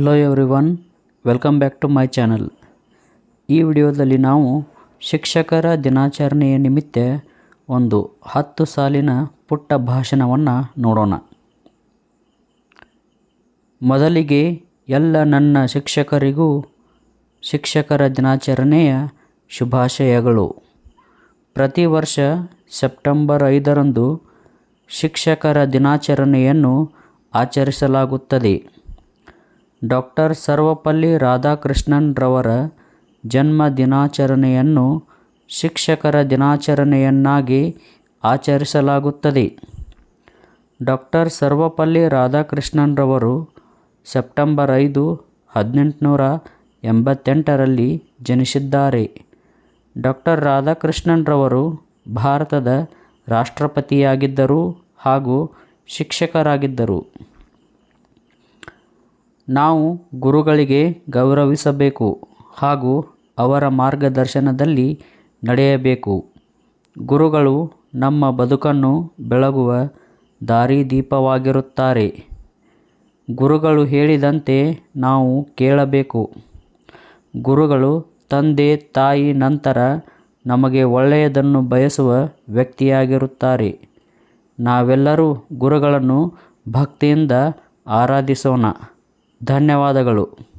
Hello everyone welcome back to my channel ಈ ವಿಡಿಯೋದಲ್ಲಿ ನಾವು ಶಿಕ್ಷಕರ ದಿನಾಚರಣೆಯ ನಿಮಿತ್ತ ಒಂದು ಹತ್ತು ಸಾಲಿನ ಪುಟ್ಟ ಭಾಷಣವನ್ನು ನೋಡೋಣ. ಮೊದಲಿಗೆ ಎಲ್ಲ ನನ್ನ ಶಿಕ್ಷಕರಿಗೂ ಶಿಕ್ಷಕರ ದಿನಾಚರಣೆಯ ಶುಭಾಶಯಗಳು. ಪ್ರತಿ ವರ್ಷ ಸೆಪ್ಟೆಂಬರ್ ಐದರಂದು ಶಿಕ್ಷಕರ ದಿನಾಚರಣೆಯನ್ನು ಆಚರಿಸಲಾಗುತ್ತದೆ. ಡಾಕ್ಟರ್ ಸರ್ವಪಲ್ಲಿ ರಾಧಾಕೃಷ್ಣನ್ ರವರ ಜನ್ಮ ದಿನಾಚರಣೆಯನ್ನು ಶಿಕ್ಷಕರ ದಿನಾಚರಣೆಯನ್ನಾಗಿ ಆಚರಿಸಲಾಗುತ್ತದೆ. ಡಾಕ್ಟರ್ ಸರ್ವಪಲ್ಲಿ ರಾಧಾಕೃಷ್ಣನ್ ರವರು ಸೆಪ್ಟೆಂಬರ್ ಐದು, ಹದಿನೆಂಟುನೂರ ಎಂಬತ್ತೆಂಟರಲ್ಲಿ ಜನಿಸಿದ್ದಾರೆ. ಡಾಕ್ಟರ್ ರಾಧಾಕೃಷ್ಣನ್ ರವರು ಭಾರತದ ರಾಷ್ಟ್ರಪತಿಯಾಗಿದ್ದರು ಹಾಗೂ ಶಿಕ್ಷಕರಾಗಿದ್ದರು. ನಾವು ಗುರುಗಳಿಗೆ ಗೌರವಿಸಬೇಕು ಹಾಗೂ ಅವರ ಮಾರ್ಗದರ್ಶನದಲ್ಲಿ ನಡೆಯಬೇಕು. ಗುರುಗಳು ನಮ್ಮ ಬದುಕನ್ನು ಬೆಳಗುವ ದಾರಿದೀಪವಾಗಿರುತ್ತಾರೆ. ಗುರುಗಳು ಹೇಳಿದಂತೆ ನಾವು ಕೇಳಬೇಕು. ಗುರುಗಳು ತಂದೆ ತಾಯಿ ನಂತರ ನಮಗೆ ಒಳ್ಳೆಯದನ್ನು ಬಯಸುವ ವ್ಯಕ್ತಿಯಾಗಿರುತ್ತಾರೆ. ನಾವೆಲ್ಲರೂ ಗುರುಗಳನ್ನು ಭಕ್ತಿಯಿಂದ ಆರಾಧಿಸೋಣ. ಧನ್ಯವಾದಗಳು.